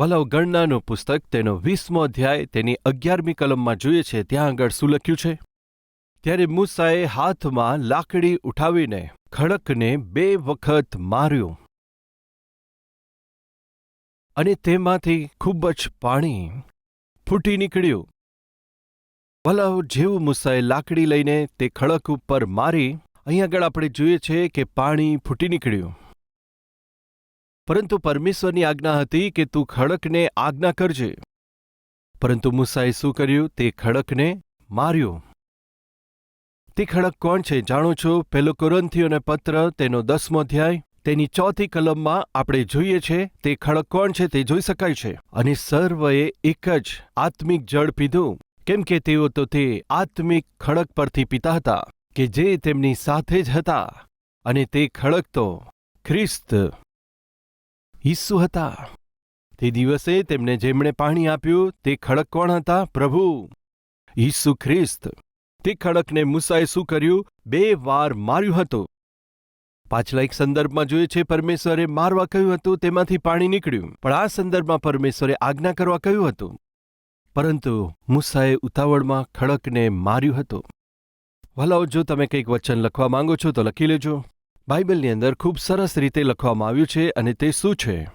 વલવ ગણનાનું પુસ્તક તેનો વીસમો અધ્યાય તેની અગિયારમી કલમમાં જોઈએ છે. ત્યાં આગળ શું લખ્યું છે? ત્યારે મૂસાએ હાથમાં લાકડી ઉઠાવીને ખડકને બે વખત માર્યું અને તેમાંથી ખૂબ જ પાણી ફૂટી નીકળ્યું. વલવ જેવું મૂસાએ લાકડી લઈને તે ખડક ઉપર મારી. અહીં આગળ આપણે જોઈએ છે કે પાણી ફૂટી નીકળ્યું. પરંતુ પરમેશ્વરની આજ્ઞા હતી કે તું ખડકને આજ્ઞા કરજે. પરંતુ મૂસાએ શું કર્યું? તે ખડકને માર્યો. તે ખડક કોણ છે જાણો છો? પેલો કોરંથીઓને પત્ર તેનો દસમો અધ્યાય, તેની ચોથી કલમમાં આપણે જોઈએ છે, તે ખડક કોણ છે તે જોઈ શકાય છે. અને સર્વએ એક જ આત્મિક જળ પીધું. કેમ કે તેઓ તો તે આત્મિક ખડક પરથી પીતા હતા, કે જે તેમની સાથે જ હતા. અને તે ખડક તો ખ્રિસ્ત ઈસુ હતા. તે દિવસે તેમને જેમણે પાણી આપ્યું, તે ખડક કોણ હતા, પ્રભુ, ઈસુ ખ્રિસ્ત. તે ખડકને મૂસાએ શું કર્યું? બે વાર માર્યું હતું. પાછલા એક સંદર્ભમાં જોઈએ છે, પરમેશ્વરે મારવા કહ્યું હતું, તેમાંથી પાણી નીકળ્યું. પણ આ સંદર્ભમાં પરમેશ્વરે આજ્ઞા કરવા કહ્યું હતું. પરંતુ મૂસાએ ઉતાવળમાં ખડકને માર્યું હતું. ભલાઓ, જો તમે કંઈક વચન લખવા માંગો છો, તો લખી લેજો. બાઇબલની અંદર ખૂબ સરસ રીતે લખવામાં આવ્યું છે અને તે શું છે?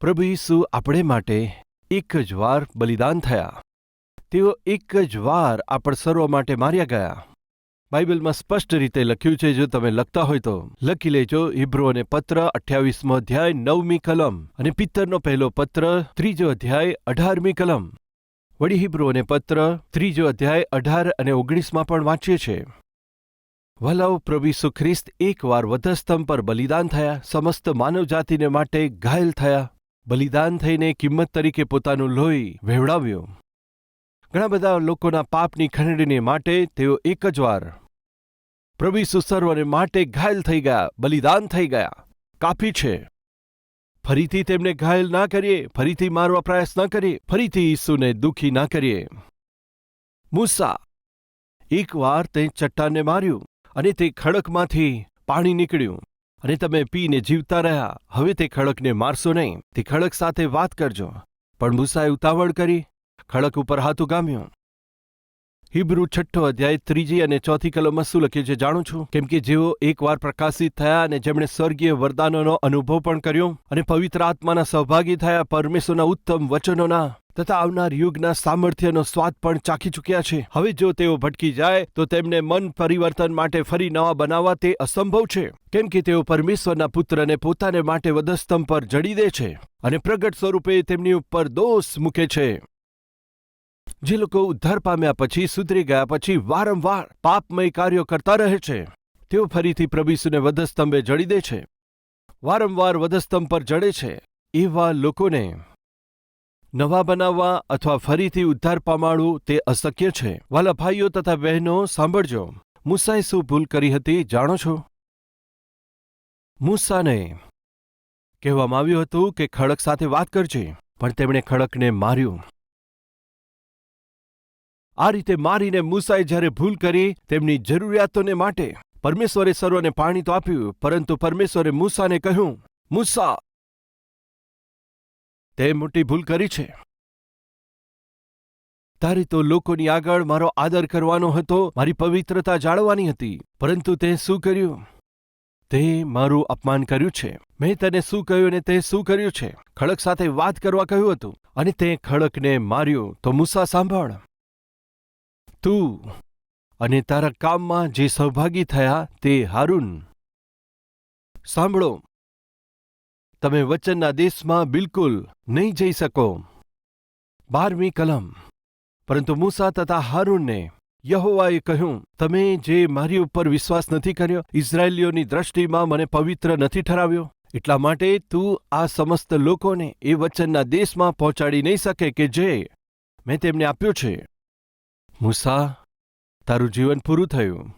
પ્રભુ ઈસુ આપણે માટે એક જ વાર બલિદાન થયા. તેઓ એક જ વાર આપણ સર્વ માટે માર્યા ગયા. બાઇબલમાં સ્પષ્ટ રીતે લખ્યું છે, જો તમે લખતા હોય તો. લખી લેજો, હિબ્રુઓને પત્ર અઠ્યાવીસમો અધ્યાય, નવમી કલમ અને પિત્તરનો પહેલો પત્ર, ત્રીજો અધ્યાય, અઢારમી કલમ. વળી હિબ્રોને પત્ર, ત્રીજો અધ્યાય, અઢાર અને ઓગણીસમાં પણ વાંચીએ છે વલાવ પ્રભુ ખ્રિસ્ત એકવાર વધસ્તંભ પર બલિદાન થયા, સમસ્ત માનવજાતિને માટે ઘાયલ થયા. બલિદાન થઈને કિંમત તરીકે પોતાનું લોહી વહેવડાવ્યું ઘણા બધા લોકોના પાપની ખંડણી માટે તેઓ એક જ વાર પ્રભુ સુસર્વને માટે ઘાયલ થઈ ગયા, બલિદાન થઈ ગયા. કાફી છે. ફરીથી તેમને ઘાયલ ના કરીએ, ફરીથી મારવા પ્રયાસ ના કરીએ, ફરીથી ઈસુને દુઃખી ના કરીએ. મૂસા. એકવાર તે ચટ્ટાનને માર્યું. અને તે ખડકમાંથી પાણી નીકળ્યું. અને તમે પીને જીવતા રહ્યા. હવે તે ખડકને મારશો નહીં. તે ખડક સાથે વાત કરજો. પણ મૂસાએ ઉતાવળ કરી. ખડક ઉપર હાથ ઉગામ્યો હિબ્રુ છઠ્ઠો અધ્યાય, ત્રીજી અને ચોથી કલમમાં શું લખ્યું છે જાણું છું. કેમ કે જેઓ એકવાર પ્રકાશિત થયા અને જેમણે સ્વર્ગીય વરદાનોનો અનુભવ પણ કર્યો અને પવિત્ર આત્માના સહભાગી થયા પરમેશ્વરના ઉત્તમ વચનોના તથા આવનાર યુગના સામર્થ્યનો સ્વાદ પણ ચાખી ચૂક્યા છે. હવે જો તેઓ ભટકી જાય, તો તેમને મન પરિવર્તન માટે ફરી નવા બનાવવા તે અસંભવ છે. કેમ કે તેઓ પરમેશ્વરના પુત્રને પોતાને માટે વધસ્તંભ પર જડી દે છે અને પ્રગટ સ્વરૂપે તેમની ઉપર દોષ મૂકે છે. જે લોકો ઉદ્ધાર પામ્યા પછી સુધરી ગયા પછી વારંવાર પાપમય કાર્યો કરતા રહે છે. તેઓ ફરીથી પ્રભુસુને વધસ્તંભે જડી દે છે. વારંવાર વધસ્તંભ પર જડે છે. એવા લોકોને નવા બનાવવા અથવા ફરીથી ઉદ્ધાર પામાડવું તે અશક્ય છે. વાલા ભાઈઓ તથા બહેનો, સાંભળજો. મૂસાએ શું ભૂલ કરી હતી જાણો છો? મૂસાને કહેવામાં આવ્યું હતું કે ખડક સાથે વાત કરજે, પણ તેમણે ખડકને માર્યું. આ રીતે મારીને મૂસાએ જ્યારે ભૂલ કરી તેમની જરૂરિયાતોને માટે પરમેશ્વરે સર્વને પાણી તો આપ્યું, પરંતુ પરમેશ્વરે મૂસાને કહ્યું, મૂસા તે મોટી ભૂલ કરી છે. તારે તો લોકોની આગળ મારો આદર કરવાનો હતો, મારી પવિત્રતા જાળવવાની હતી, પરંતુ તે શું કર્યું? તે મારું અપમાન કર્યું છે. મેં તને શું કહ્યું અને તે શું કર્યું છે? ખડક સાથે વાત કરવા કહ્યું હતું, અને તે ખડકને માર્યું. તો મૂસા, સાંભળ. તું અને તારા કામમાં જે સહભાગી થયા તે હારુન. સાંભળો. તમે વચનના દેશમાં બિલકુલ નહીં જઈ શકો. બારમી કલમ. પરંતુ મૂસા તથા હારૂનને યહોવાએ કહ્યું, તમે જે મારી ઉપર વિશ્વાસ નથી કર્યો, ઇઝરાયેલીઓની દ્રષ્ટિમાં મને પવિત્ર નથી ઠરાવ્યો. એટલા માટે તું આ સમસ્ત લોકોને એ વચનના દેશમાં પહોંચાડી નહીં શકે કે જે મેં તેમને આપ્યો છે. મૂસા, તારું જીવન પૂરું થયું.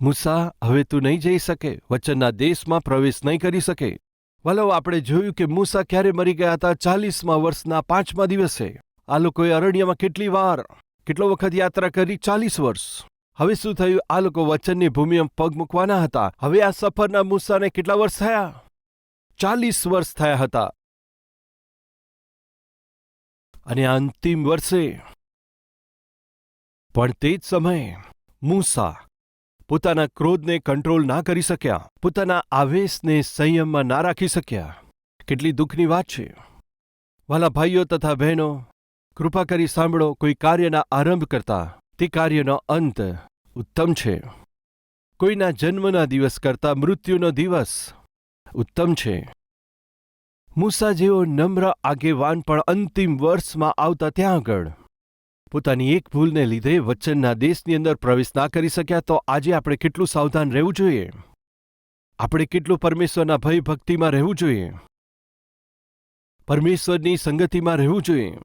મૂસા, હવે તું નહીં જઈ શકે, વચનના દેશમાં પ્રવેશ નહીં કરી શકે. વલવ આપણે જોયું કે મૂસા ક્યારે મરી ગયા હતા ચાલીસમા વર્ષના પાંચમા દિવસે. આ લોકોએ અરણ્યમાં કેટલી વાર, કેટલો વખત યાત્રા કરી ચાલીસ વર્ષ. હવે શું થયું? આ લોકો વચનની ભૂમિમાં પગ મૂકવાના હતા. હવે આ સફરના મૂસાને કેટલા વર્ષ થયા? ચાલીસ વર્ષ થયા હતા. અને અંતિમ વર્ષે. પણ તે જ સમયે, મૂસા પોતાના ક્રોધને કંટ્રોલ ના કરી શક્યા. પોતાના આવેશને સંયમમાં ના રાખી શક્યા. કેટલી દુઃખની વાત છે. વાલા ભાઈઓ તથા બહેનો, કૃપા કરી સાંભળો, કોઈ કાર્યના આરંભ કરતા તે કાર્યનો અંત ઉત્તમ છે. કોઈના જન્મના દિવસ કરતા મૃત્યુનો દિવસ ઉત્તમ છે. મૂસા જેવો નમ્ર આગેવાન પણ અંતિમ વર્ષમાં આવતા ત્યાં આગળ પોતાની એક ભૂલને લીધે વચ્ચનના દેશની અંદર પ્રવેશ ના કરી શક્યા તો આજે આપણે કેટલું સાવધાન રહેવું જોઈએ? આપણે કેટલું પરમેશ્વરના ભય ભક્તિમાં રહેવું જોઈએ? પરમેશ્વરની સંગતિમાં રહેવું જોઈએ?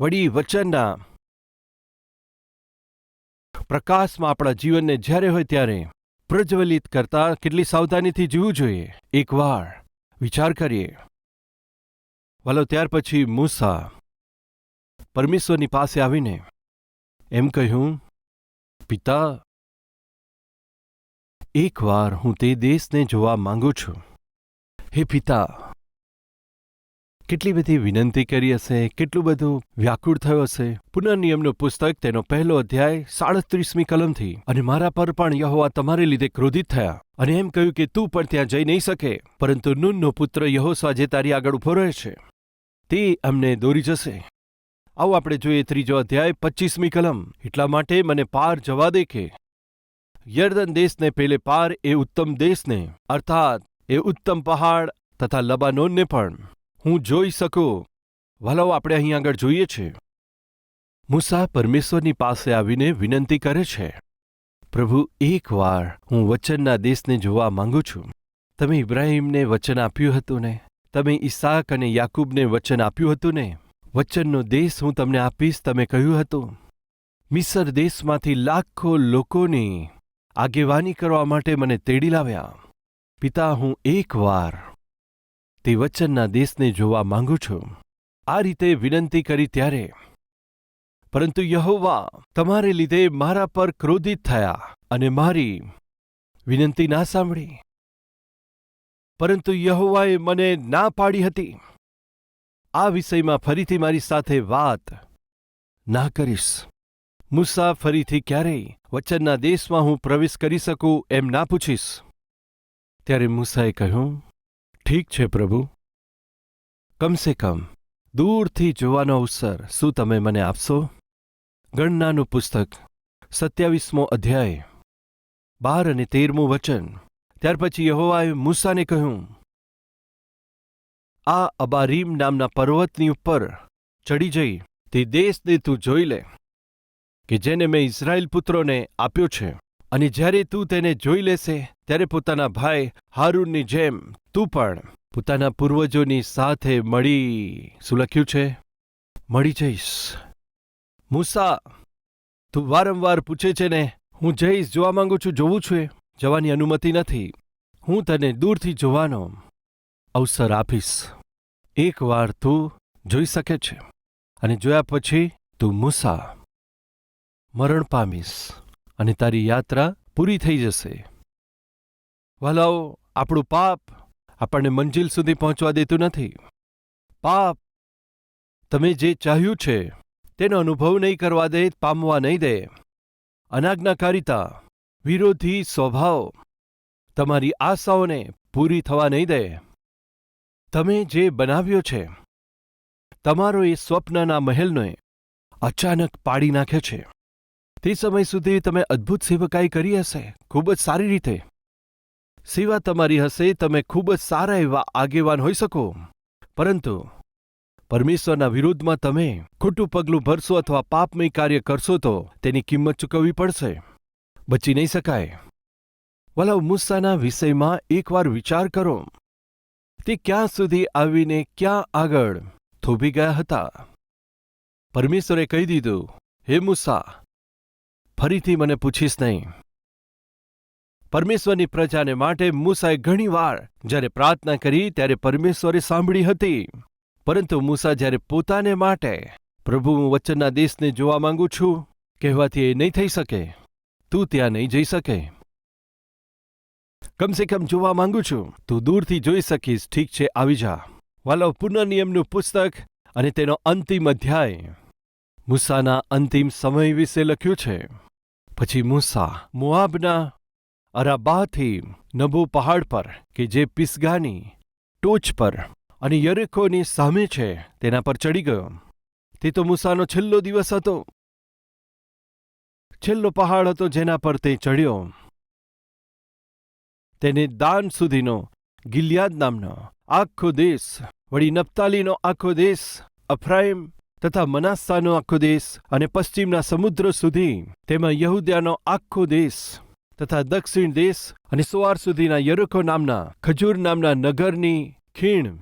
વળી વચનના પ્રકાશમાં આપણા જીવનને જ્યારે હોય ત્યારે પ્રજ્વલિત કરતા કેટલી સાવધાનીથી જીવવું જોઈએ? એકવાર વિચાર કરીએ. વાલો, ત્યાર પછી મૂસા. પરમેશ્વરની પાસે આવીને એમ કહ્યું, પિતા, એકવાર હું તે દેશને જોવા માંગુ છું. હે પિતા, કેટલી બધી વિનંતી કરી હશે, કેટલું બધું વ્યાકુળ થયો હશે. પુનર્નિયમનું પુસ્તક, તેનો પહેલો અધ્યાય, સાડત્રીસમી કલમથી. અને મારા પર પણ યહોવા તમારે લીધે ક્રોધિત થયા. અને એમ કહ્યું કે તું પણ ત્યાં જઈ નહીં શકે. પરંતુ નૂનનો પુત્ર યહોસા જે તારી આગળ ઊભો રહે છે, તે અમને દોરી જશે. આવો આપણે જોઈએ ત્રીજો અધ્યાય, પચ્ચીસમી કલમ. એટલા માટે મને પાર જવા દે કે યર્દન દેશને, પેલે પાર એ ઉત્તમ દેશને, અર્થાત એ ઉત્તમ પહાડ તથા લબાનોનને પણ હું જોઈ શકું. વાલાઓ, આપણે અહીં આગળ જોઈએ છે. મૂસા પરમેશ્વરની પાસે આવીને વિનંતી કરે છે, પ્રભુ એકવાર હું વચનના દેશને જોવા માંગુ છું. તમે ઇબ્રાહીમને વચન આપ્યું હતું ને? તમે ઈસાક અને યાકૂબને વચન આપ્યું હતું ને? વચનનો દેશ હું તમને આપીશ, તમે કહ્યું હતું. મિસર દેશમાંથી લાખો લોકોની આગેવાની કરવા માટે મને તેડી લાવ્યા. પિતા, હું એકવાર તે વચનના દેશને જોવા માંગુ છું. આ રીતે વિનંતી કરી ત્યારે, પરંતુ યહોવા, તમારે લીધે મારા પર ક્રોધિત થયા અને મારી વિનંતી ના સાંભળી. પરંતુ યહોવાએ મને ના પાડી હતી. આ વિષયમાં ફરીથી મારી સાથે વાત ના કરીશ. મુસા ફરીથી ક્યારેય વચનના દેશમાં હું પ્રવેશ કરી શકું એમ ના પૂછીશ. ત્યારે મૂસાએ કહ્યું, ઠીક છે પ્રભુ. કમસે કમ દૂરથી જોવાનો અવસર શું તમે મને આપશો? ગણનાનું પુસ્તક, સત્યાવીસમો અધ્યાય, બાર અને તેરમું વચન. ત્યાર પછી યહોવાએ મૂસાને કહ્યું આ અબારીમ નામના પર્વતની ઉપર ચડી જઈ. તે દેશને તું જોઈ લે, કે જેને મેં ઇઝરાયલ પુત્રોને આપ્યો છે. અને જ્યારે તું તેને જોઈ લેશે, ત્યારે પોતાના ભાઈ હારૂનની જેમ તું પણ પોતાના પૂર્વજોની સાથે મળી. શું લખ્યું છે? મળી જઈશ. મૂસા, તું વારંવાર પૂછે છે ને, હું જઈશ, જોવા માંગુ છું, જોવું છું જવાની અનુમતિ નથી. હું તને દૂરથી જોવાનો. અવસર આપીશ. એકવાર તું જોઈ શકે છે અને જોયા પછી તું મૂસા. મરણ પામીશ અને તારી યાત્રા પૂરી થઈ જશે. વાલાઓ, આપણું પાપ આપણને મંજિલ સુધી પહોંચવા દેતું નથી. પાપ તમે જે ચાહ્યું છે તેનો અનુભવ નહીં કરવા દે, પામવા નહીં દે. અનાજ્ઞાકારિતા, વિરોધી સ્વભાવ તમારી આશાઓને પૂરી થવા નહીં દે. તમે જે બનાવ્યો છે, તમારો એ સ્વપ્નના મહેલને અચાનક પાડી નાખે છે. તે સમય સુધી તમે અદ્ભુત સેવકાઈ કરી હશે, ખૂબ જ સારી રીતે. સેવા તમારી હશે, તમે ખૂબ જ સારા એવા આગેવાન હોઈ શકો. પરંતુ પરમેશ્વરના વિરોધમાં તમે ખોટું પગલું ભરશો અથવા પાપમય કાર્ય કરશો તો તેની કિંમત ચૂકવવી પડશે. બચી નહીં શકાય. વલાવ મુસ્સાના વિષયમાં એકવાર વિચાર કરો. તે ક્યાં સુધી આવીને ક્યાં આગળ? થોભી ગયા હતા. પરમેશ્વરે કહી દીધું, હે મુસા, ફરીથી મને પૂછીશ નહીં. પરમેશ્વરની પ્રજાને માટે મૂસાએ ઘણીવાર જ્યારે પ્રાર્થના કરી ત્યારે પરમેશ્વરે સાંભળી હતી. પરંતુ મૂસા જ્યારે પોતાને માટે, પ્રભુ, હું વચનના દેશને જોવા માંગુ છું, કહેવાથી એ નહીં થઈ શકે. તું ત્યાં નહીં જઈ શકે. કમસે કમ જોવા માંગુ છું. તું દૂરથી જોઈ શકીશ, ઠીક છે, આવી જા. વાલો, પુનઃનિયમનું પુસ્તક અને તેનો અંતિમ અધ્યાય. મૂસાના અંતિમ સમય વિશે લખ્યું છે. પછી મૂસા મુઆબના અરાબાથી નબુ પહાડ પર કે જે પિસગાની ટોચ પર અને યરેખોની સામે છે, તેના પર ચડી ગયો. તે તો મૂસાનો છેલ્લો દિવસ હતો. છેલ્લો પહાડ હતો જેના પર તે ચડ્યો. તેને દાન સુધીનો ગિલિયાદ નામનો આખો દેશ, વળી નપ્તાલીનો આખો દેશ અફ્રાઈમ તથા મનાસ્સાનો આખો દેશ અને પશ્ચિમના સમુદ્ર સુધી, તેમાં યહુદ્યાનો આખો દેશ તથા દક્ષિણ દેશ અને સોવાર સુધીના યરુખો નામના, ખજૂર નામના નગરની ખીણ.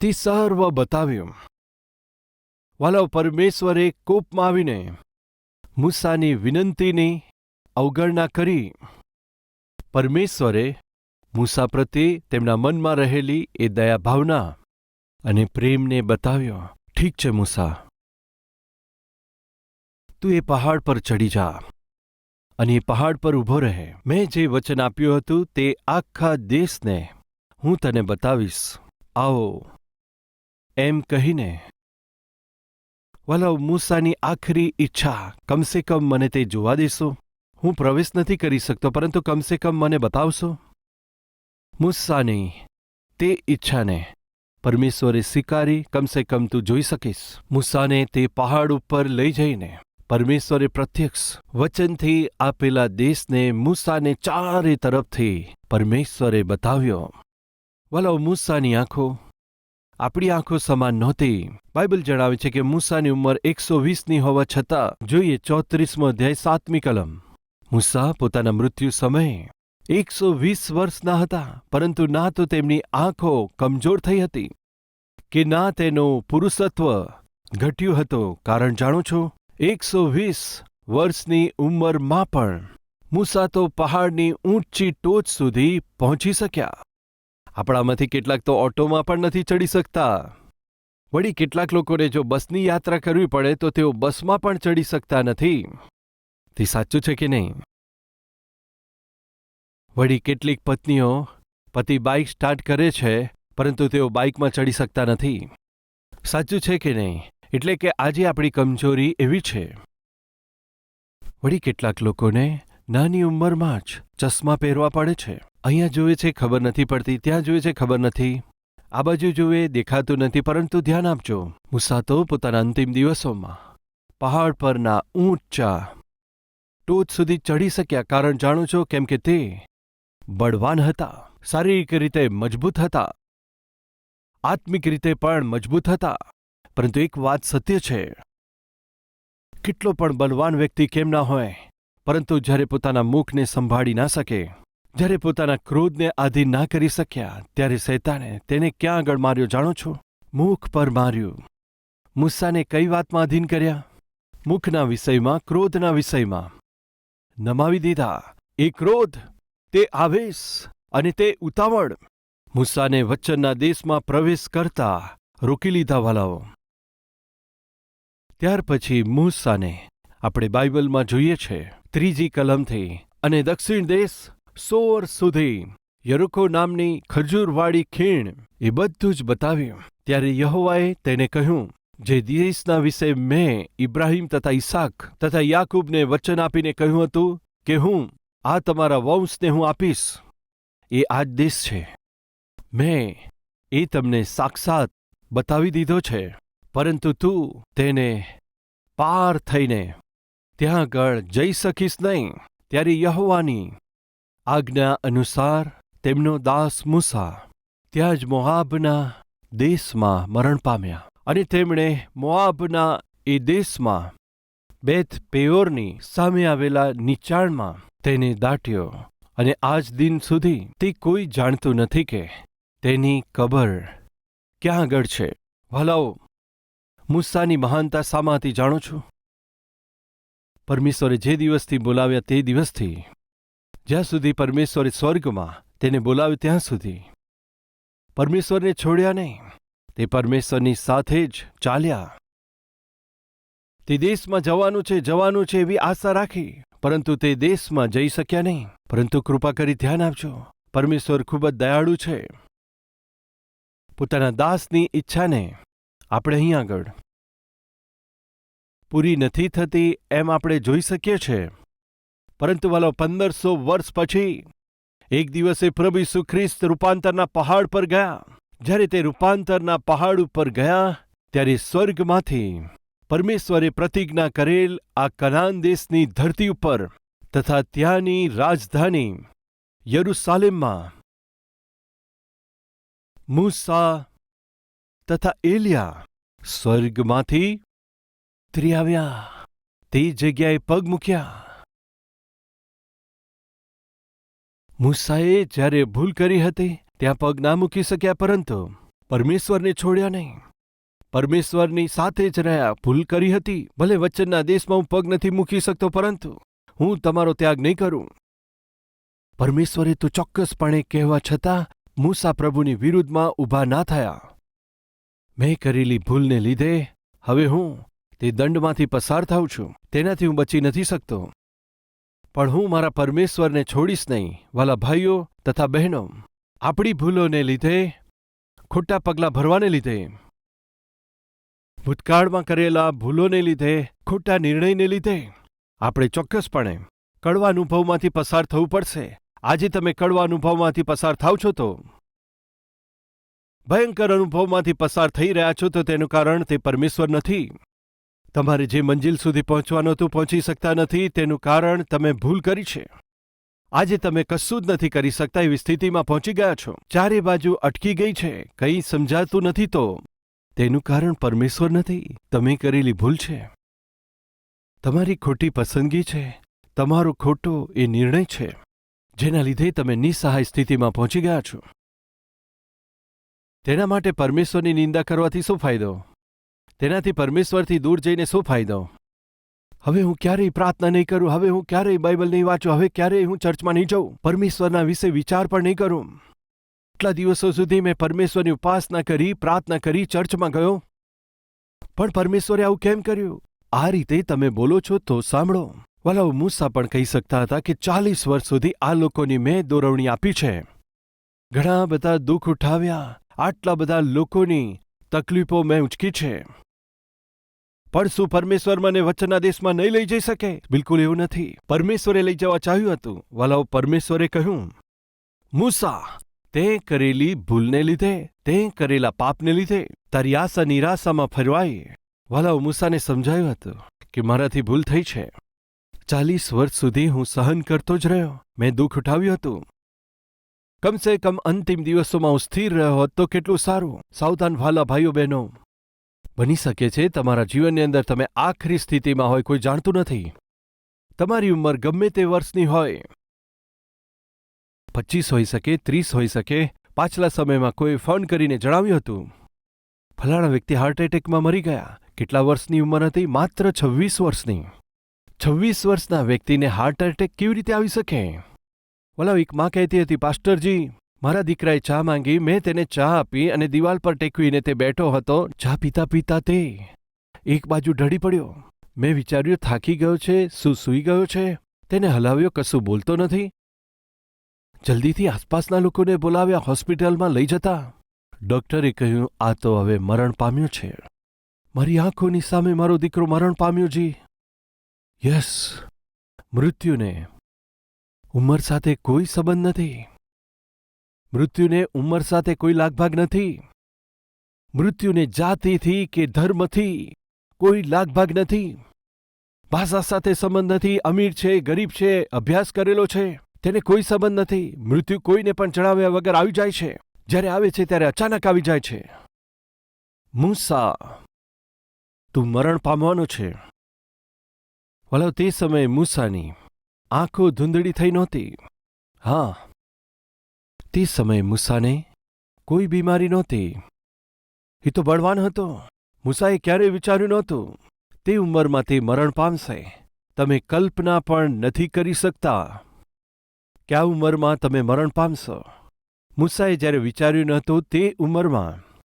તે સર્વ બતાવ્યું. વાલાવ પરમેશ્વરે કોપમાં આવીને મૂસાની વિનંતીની અવગણના કરી. પરમેશ્વરે મૂસા પ્રત્યે તેમના મનમાં રહેલી એ દયા ભાવના અને પ્રેમને બતાવ્યો, ઠીક છે મૂસા, તું એ પહાડ પર ચડી જા અને એ પહાડ પર ઊભો રહે. મેં જે વચન આપ્યું હતું તે આખા દેશને હું તને બતાવીશ. આવો. એમ કહીને વલવ મૂસાની આખરી ઈચ્છા કમસે કમ મને તે જોવા દેશો. હું પ્રવેશ નથી કરી શકતો, પરંતુ કમસે કમ મને બતાવશો? મૂસાની, તે ઈચ્છાને પરમેશ્વરે સ્વીકારી, કમસે કમ તું જોઈ શકીશ. મુસાને તે પહાડ ઉપર લઈ જઈને પરમેશ્વરે પ્રત્યક્ષ વચનથી આપેલા દેશને મૂસાને ચારે તરફથી પરમેશ્વરે બતાવ્યો. વલો, મૂસાની આંખો, આપણી આંખો સમાન નહોતી. બાઇબલ જણાવે છે કે મૂસાની ઉંમર એકસો વીસની હોવા છતાં જોઈએ ચોત્રીસમો અધ્યાય સાતમી કલમ. મૂસા પોતાના મૃત્યુ સમયે એકસો વીસ વર્ષના હતા, પરંતુ ના તો તેમની આંખો કમજોર થઈ હતી કે ના તેનું પુરુષત્વ ઘટ્યું હતું. કારણ જાણો છો, એકસો વીસ વર્ષની ઉંમરમાં પણ મૂસા તો પહાડની ઊંચી ટોચ સુધી પહોંચી શક્યા. આપણામાંથી કેટલાક તો ઓટોમાં પણ નથી ચડી શકતા. વળી કેટલાક લોકોને જો બસની યાત્રા કરવી પડે તો તેઓ બસમાં પણ ચડી શકતા નથી. તે સાચું છે કે નહીં? વળી કેટલીક પત્નીઓ પતિ બાઇક સ્ટાર્ટ કરે છે, પરંતુ તેઓ બાઇકમાં ચડી શકતા નથી. સાચું છે કે નહીં? એટલે કે આજે આપણી કમજોરી એવી છે. વળી કેટલાક લોકોને નાની ઉંમરમાં જ ચશ્મા પહેરવા પડે છે. અહીંયા જુએ છે ખબર નથી પડતી, ત્યાં જુએ છે ખબર નથી. આ બાજુ જુએ, દેખાતું નથી, પરંતુ ધ્યાન આપજો. મુસાતો પોતાના અંતિમ દિવસોમાં પહાડ પરના ઊંચા ટોચ સુધી ચઢી શક્યા કારણ જાણો છો કેમ કે તે બળવાન હતા, શારીરિક રીતે મજબૂત હતા, આત્મિક રીતે પણ મજબૂત હતા. પરંતુ એક વાત સત્ય છે, કેટલો પણ બલવાન વ્યક્તિ કેમ ના હોય, પરંતુ જ્યારે પોતાના મુખને સંભાળી ના શકે, જ્યારે પોતાના ક્રોધને આધીન ના કરી શક્યા, ત્યારે સૈતાને તેને ક્યાં આગળ માર્યો જાણો છો? મુખ પર માર્યું. મુસ્સાને કઈ વાતમાં આધીન કર્યા? મુખના વિષયમાં, ક્રોધના વિષયમાં? નમાવી દીધા. એ ક્રોધ, તે આવેશ અને તે ઉતાવળ. મુસાને વચ્ચનના દેશમાં પ્રવેશ કરતા રોકી લીધા વાલાઓ. ત્યાર પછી મૂસાને આપણે બાઇબલમાં જોઈએ છે, ત્રીજી કલમથી, અને દક્ષિણ દેશ સોર સુધી યરુકો નામની ખજૂરવાળી ખીણ, એ બધું જ બતાવ્યું. ત્યારે યહોવાએ તેને કહ્યું જે દેશના વિશે મેં ઇબ્રાહીમ તથા ઈસાક તથા યાકૂબને વચન આપીને કહ્યું હતું કે હું આ તમારા વંશને હું આપીશ. એ આ જ દેશ છે. મેં એ તમને સાક્ષાત બતાવી દીધો છે. પરંતુ તું તેને પાર થઈને ત્યાં આગળ જઈ શકીશ નહીં. ત્યારે યહોવાની આજ્ઞા અનુસાર તેમનો દાસ મૂસા ત્યાં જ મોહાબના દેશમાં મરણ પામ્યા. અને તેમણે મોઆબના એ દેશમાં બેથ પેયોરની સામે આવેલા નીચાણમાં તેને દાટ્યો અને આજ દિન સુધી તે કોઈ જાણતું નથી કે તેની કબર ક્યાં આગળ છે. ભલાઓ મૂસાની મહાનતા શામાંથી જાણો છો. પરમેશ્વરે જે દિવસથી બોલાવ્યા તે દિવસથી, જ્યાં સુધી પરમેશ્વરે સ્વર્ગમાં તેને બોલાવ્યું ત્યાં સુધી, પરમેશ્વરને છોડ્યા નહીં. તે પરમેશ્વરની સાથે જ ચાલ્યા. તે દેશમાં જવાનું છે જવાનું છે એવી આશા રાખી. પરંતુ તે દેશમાં જઈ શક્યા નહીં. પરંતુ કૃપા કરી ધ્યાન આપજો. પરમેશ્વર ખૂબ જ દયાળુ છે. પોતાના દાસની ઈચ્છાને આપણે અહીં આગળ પૂરી નથી થતી એમ આપણે જોઈ શકીએ છીએ પરંતુ વાલો પંદરસો વર્ષ પછી એક દિવસે પ્રભુ ખ્રિસ્ત રૂપાંતરના પહાડ પર ગયા. જ્યારે તે રૂપાંતરના પહાડ ઉપર ગયા, ત્યારે સ્વર્ગમાંથી પરમેશ્વરે પ્રતિજ્ઞા કરેલ આ કનાન દેશની ધરતી ઉપર તથા ત્યાંની રાજધાની યરુસાલેમમાં. મૂસા તથા એલિયા સ્વર્ગમાંથી ઉતરી તે જગ્યાએ પગ મૂક્યા. મૂસાએ જ્યારે ભૂલ કરી હતી ત્યાં પગ ના મૂકી શક્યા પરંતુ પરમેશ્વરને છોડ્યા નહીં. પરમેશ્વરની સાથે જ રહ્યા, ભૂલ કરી હતી, ભલે વચનના દેશમાં હું પગ નથી મૂકી શકતો પરંતુ હું તમારો ત્યાગ નહીં કરું. પરમેશ્વરે તો ચોક્કસપણે કહેવા છતાં મૂસા પ્રભુની વિરુદ્ધમાં ઊભા ના થયા. મેં કરેલી ભૂલને લીધે હવે હું તે દંડમાંથી પસાર થાઉં છું, તેનાથી હું બચી નથી શકતો. પણ હું મારા પરમેશ્વરને છોડીશ નહીં, વાલા ભાઈઓ તથા બહેનો આપણી ભૂલોને લીધે, ખોટા પગલાં ભરવાને લીધે, ભૂતકાળમાં કરેલા ભૂલોને લીધે, ખોટા નિર્ણયને લીધે આપણે ચોક્કસપણે કડવા અનુભવમાંથી પસાર થવું પડશે. આજે તમે કડવા અનુભવમાંથી પસાર થાવ છો તો, ભયંકર અનુભવમાંથી પસાર થઈ રહ્યા છો તો તેનું કારણ તે પરમેશ્વર નથી. તમારે જે મંજિલ સુધી પહોંચવાનું હતું પહોંચી શકતા નથી, તેનું કારણ તમે ભૂલ કરી છે. આજે તમે કશું જ નથી કરી શકતા એવી સ્થિતિમાં પહોંચી ગયા છો. ચારે બાજુ અટકી ગઈ છે. કંઈ સમજાતું નથી તો. તેનું કારણ પરમેશ્વર નથી. તમે કરેલી ભૂલ છે. તમારી ખોટી પસંદગી છે. તમારો ખોટો એ નિર્ણય છે, જેના લીધે તમે નિસહાય સ્થિતિમાં પહોંચી ગયા છો. તેના માટે પરમેશ્વરની નિંદા કરવાથી શું ફાયદો? તેનાથી પરમેશ્વરથી દૂર જઈને શું ફાયદો? હવે હું ક્યારેય પ્રાર્થના નહીં કરું, હવે હું ક્યારેય બાઇબલ નહીં વાંચું, હવે ક્યારેય હું ચર્ચમાં નહીં જાઉં. પરમેશ્વરના વિશે વિચાર પણ નહીં કરું. એટલા દિવસો સુધી મેં પરમેશ્વરની ઉપાસના કરી, પ્રાર્થના કરી, ચર્ચમાં ગયો. પણ પરમેશ્વરે આવું કેમ કર્યું? આ રીતે તમે બોલો છો તો સાંભળો. વાલાઓ, મૂસા પણ કહી શકતા હતા કે ચાલીસ વર્ષ સુધી આ લોકોની મેં દોરવણી આપી છે. ઘણા બધા દુઃખ ઉઠાવ્યા. આટલા બધા લોકોની તકલીફો મેં ઉચકી છે. પણ શું પરમેશ્વર મને વચ્ચેના દેશમાં નહીં લઈ જઈ શકે? બિલકુલ એવું નથી. પરમેશ્વરે લઈ જવા ચાહ્યું હતું. વાલાઓ, પરમેશ્વરે કહ્યું, મૂસા, તે કરેલી ભૂલને લીધે, તે કરેલા પાપને લીધે તારી આશા નિરાશામાં ફરવાઈ. વાલાઓ મૂસાને સમજાયું હતું કે મારાથી ભૂલ થઈ છે. ચાલીસ વર્ષ સુધી હું સહન કરતો જ રહ્યો. મેં દુઃખ ઉઠાવ્યું હતું. કમસે કમ અંતિમ દિવસોમાં હું સ્થિર રહ્યો હોત તો કેટલું સારું. સાવધાન વાલા ભાઈઓ બહેનો બની શકે છે તમારા જીવનની અંદર તમે આખરી સ્થિતિમાં હોય, કોઈ જાણતું નથી. તમારી ઉંમર ગમે તે વર્ષની હોય. પચીસ હોઈ શકે, ત્રીસ હોઈ શકે, પાછલા સમયમાં કોઈ ફોન કરીને જણાવ્યું હતું. ફલાણા વ્યક્તિ હાર્ટ એટેકમાં મરી ગયા. કેટલા વર્ષની ઉંમર હતી? માત્ર છવ્વીસ વર્ષની. છવ્વીસ વર્ષના વ્યક્તિને હાર્ટ એટેક કેવી રીતે આવી શકે? વલાવ એક માં કહેતી હતી, પાસ્ટરજી મારા દીકરાએ ચા માંગી, મેં તેને ચા આપી અને દિવાલ પર ટેકવીને તે બેઠો હતો. ચા પીતા પીતા તે એક બાજુ ઢળી પડ્યો. મેં વિચાર્યું, થાકી ગયો છે, શું સૂઈ ગયો છે? તેને હલાવ્યો, કશું બોલતો નથી. જલ્દીથી આસપાસના લોકોને બોલાવ્યા, હોસ્પિટલમાં લઈ જતા. ડોક્ટરે કહ્યું, આ તો હવે મરણ પામ્યો છે. મારી આંખોની સામે મારો દીકરો મરણ પામ્યો જી. યસ. મૃત્યુને. ઉંમર સાથે કોઈ સંબંધ નથી. મૃત્યુને ઉંમર સાથે કોઈ લાગભાગ નથી. મૃત્યુને જાતિથી કે ધર્મથી કોઈ લાગભાગ નથી. ભાષા સાથે સંબંધ નથી, અમીર છે, ગરીબ છે, અભ્યાસ કરેલો છે, તેને કોઈ સંબંધ નથી. મૃત્યુ કોઈને પણ જણાવ્યા વગર આવી જાય છે. જ્યારે આવે છે ત્યારે અચાનક આવી જાય છે. મૂસા, તું મરણ પામવાનો છે. વલો, તે સમયે મૂસાની આંખો ધૂંધળી થઈ નહોતી. હા તે સમયે મૂસાને કોઈ બીમારી નહોતી. એ તો બળવાન હતો. મૂસાએ ક્યારેય વિચાર્યું નહોતું. તે ઉંમરમાં તે મરણ પામશે. તમે કલ્પના પણ નથી કરી શકતા કે ઉંમરમાં તમે મરણ પામશો. મૂસાએ જ્યારે વિચાર્યું નહોતું તે ઉંમરમાં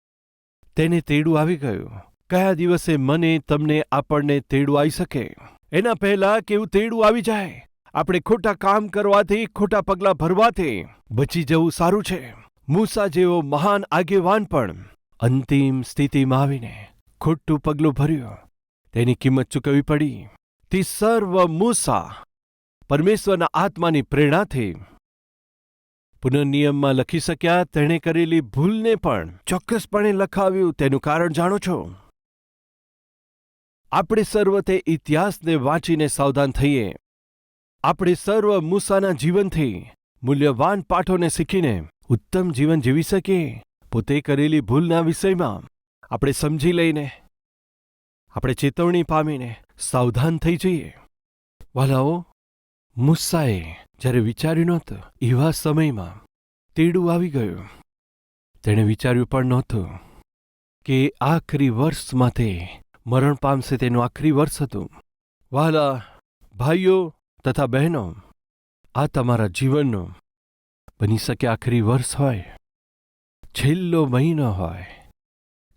તેને તેડું આવી ગયું. કયા દિવસે મને તમને આપણને તેડું આવી શકે? એના પહેલા કેવું તેડું આવી જાય? આપણે ખોટા કામ કરવાથી, ખોટા પગલાં ભરવાથી બચી જવું સારું છે. મૂસા જેવો મહાન આગેવાન પણ અંતિમ સ્થિતિમાં આવીને ખોટું પગલું ભર્યું. તેની કિંમત ચૂકવવી પડી. તે સર્વ મૂસા પરમેશ્વરના આત્માની પ્રેરણાથી પુનર્નિયમમાં લખી શક્યા, તેણે કરેલી ભૂલને પણ ચોક્કસપણે લખાવ્યું. તેનું કારણ જાણો છો? આપણે સર્વ તે ઇતિહાસને વાંચીને સાવધાન થઈએ. આપણે સર્વ મૂસાના જીવનથી મૂલ્યવાન પાઠોને શીખીને ઉત્તમ જીવન જીવી શકીએ. પોતે કરેલી ભૂલના વિષયમાં આપણે સમજી લઈને, આપણે ચેતવણી પામીને સાવધાન થઈ જઈએ. વાલાઓ મુસ્સાએ જ્યારે વિચાર્યું નહોતું, એવા સમયમાં તેડું આવી ગયું. તેણે વિચાર્યું પણ નહોતું કે આખરી વર્ષમાં તે મરણ પામશે તેનું આખરી વર્ષ હતું. વાલા, ભાઈઓ તથા બહેનો, આ તમારા જીવનનો બની શકે આખરી વર્ષ હોય, છેલ્લો મહિનો હોય,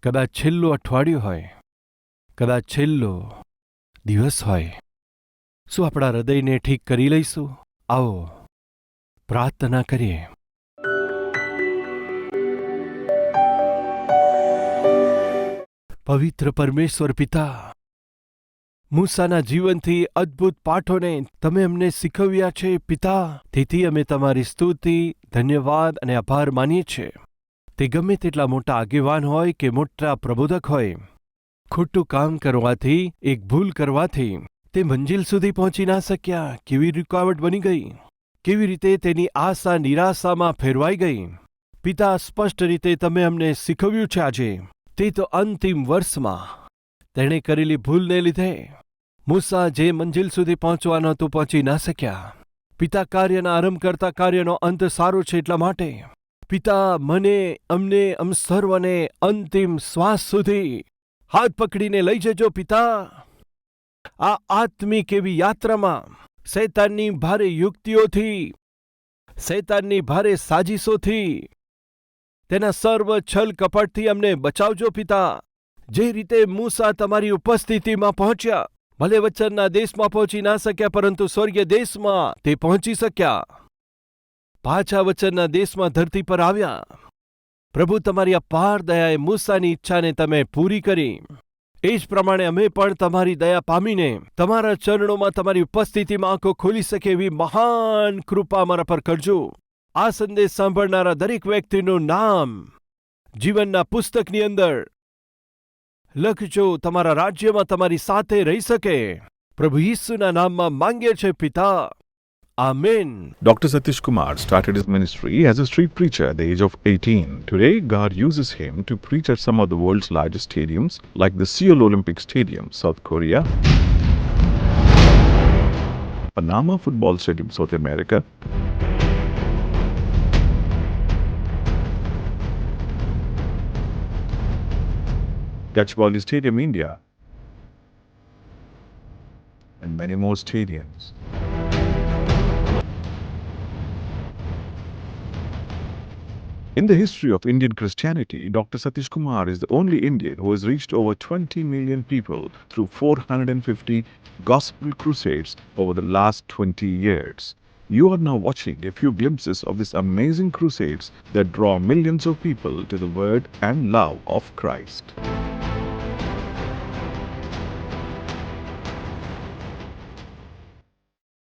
કદાચ છેલ્લું અઠવાડિયું હોય, કદાચ છેલ્લો દિવસ હોય. શું આપણા હૃદયને ઠીક કરી લઈશું? આવો, પ્રાર્થના કરીએ. પવિત્ર પરમેશ્વર પિતા મૂસાના જીવનથી અદ્ભુત પાઠોને તમે અમને શીખવ્યા છે, પિતા. તેથી અમે તમારી સ્તુતિ, ધન્યવાદ અને આભાર માનીએ છીએ. તે ગમે તેટલા મોટા આગેવાન હોય કે મોટા પ્રબોધક હોય. ખોટું કામ કરવાથી, એક ભૂલ કરવાથી, તે મંજિલ સુધી પહોંચી ના શક્યા. કેવી રૂકાવટ બની ગઈ. કેવી રીતે તેની આશા નિરાશામાં ફેરવાઈ ગઈ. પિતા, સ્પષ્ટ રીતે તમે અમને શીખવ્યું છે આજે. તે તો અંતિમ વર્ષમાં. તેણે કરેલી ભૂલને લીધે મૂસા જે મંજિલ સુધી પહોંચવાનો તો પહોંચી ના શક્યા. પિતા કાર્યના આરંભ કરતા કાર્યનો અંત સારો છે એટલા માટે પિતા મને, અમને, અમ સર્વને અંતિમ શ્વાસ સુધી હાથ પકડીને લઈ જજો પિતા. આ આત્મિક એવી યાત્રામાં શૈતાનની ભારે યુક્તિઓથી, શૈતાનની ભારે સાજીશોથી તેના સર્વ છલ કપટથી અમને બચાવજો પિતા. જે રીતે મૂસા તમારી ઉપસ્થિતિમાં પહોંચ્યા, ભલે વચનના દેશમાં પહોંચી ના શક્યા, પરંતુ સ્વર્ગીય દેશમાં તે પહોંચી શક્યા. પાછા વચનના દેશમાં ધરતી પર આવ્યા. પ્રભુ, તમારી અપાર દયાએ મૂસાની ઈચ્છાને તમે પૂરી કરી. એ જ પ્રમાણે અમે પણ તમારી દયા પામીને, તમારા ચરણોમાં તમારી ઉપસ્થિતિમાં આંખો ખોલી શકે એવી મહાન કૃપા અમારા પર કરજો. આ સંદેશ સાંભળનારા દરેક વ્યક્તિનું નામ જીવનના પુસ્તકની અંદર લખજો તમારા રાજ્યમાં તમારી સાથે રહી શકે પ્રભુ ઈસુના નામમાં માંગીએ છે પિતા amen Dr. Satish Kumar started his ministry as a street preacher at the age of 18. Today, God uses him to preach at some of the world's largest stadiums, like the Seoul Olympic Stadium, South Korea, Panama Football Stadium, South America, Gachibowli Stadium, India, and many more stadiums. In the history of Indian Christianity, Dr. Satish Kumar is the only Indian who has reached over 20 million people through 450 gospel crusades over the last 20 years. You are now watching a few glimpses of these amazing crusades that draw millions of people to the word and love of Christ.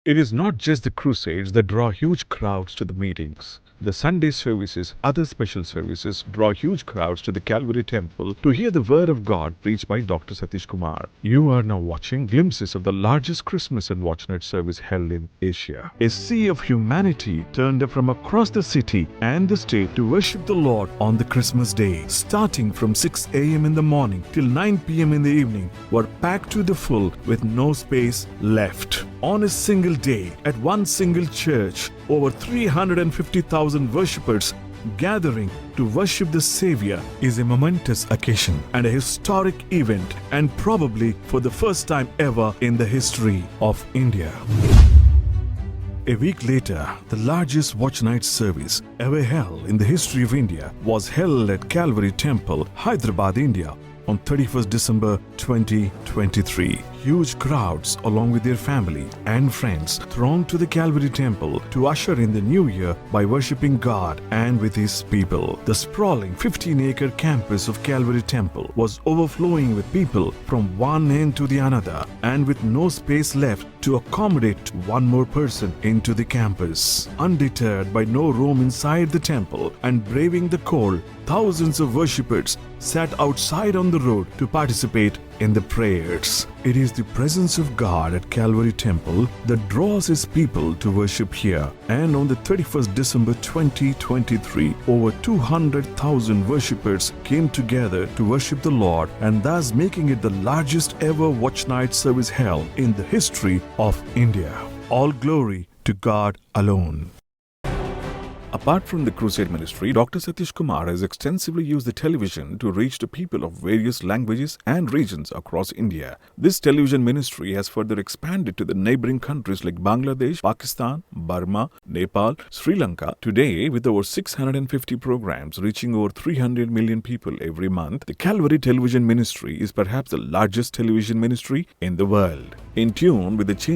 It is not just the crusades that draw huge crowds to the meetings. The Sunday services, other special services draw huge crowds to the Calvary Temple to hear the Word of God preached by Dr. Satish Kumar. You are now watching glimpses of the largest Christmas and Watch Night service held in Asia. A sea of humanity turned from across the city and the state to worship the Lord on the Christmas day. Starting from 6 a.m. in the morning till 9 p.m. in the evening, were packed to the full with no space left. On a single day, at one single church, over 350,000 worshippers gathering to worship the Savior is a momentous occasion and a historic event, and probably for the first time ever in the history of India. A week later, the largest watch night service ever held in the history of India was held at Calvary Temple, Hyderabad, India on 31st December 2023. Huge crowds, along with their family and friends, thronged to the Calvary Temple to usher in the new year by worshipping God and with His people. The sprawling 15 acre campus of Calvary Temple was overflowing with people from one end to the another, and with no space left to accommodate one more person into the campus. Undeterred by no room inside the temple and braving the cold, thousands of worshippers sat outside on the road to participate in the prayers. It is the presence of God at Calvary Temple that draws his people to worship here. And on the 31st December 2023, over 200,000 worshippers came together to worship the Lord and thus making it the largest ever watch night service held in the history of India. All glory to God alone. Apart from the crusade ministry, Dr. Satish Kumar has extensively used the television to reach the people of various languages and regions across India. This television ministry has further expanded to the neighboring countries like Bangladesh, Pakistan, Burma, Nepal, Sri Lanka. Today, with over 650 programs reaching over 300 million people every month, the Calvary Television Ministry is perhaps the largest television ministry in the world. In tune with the change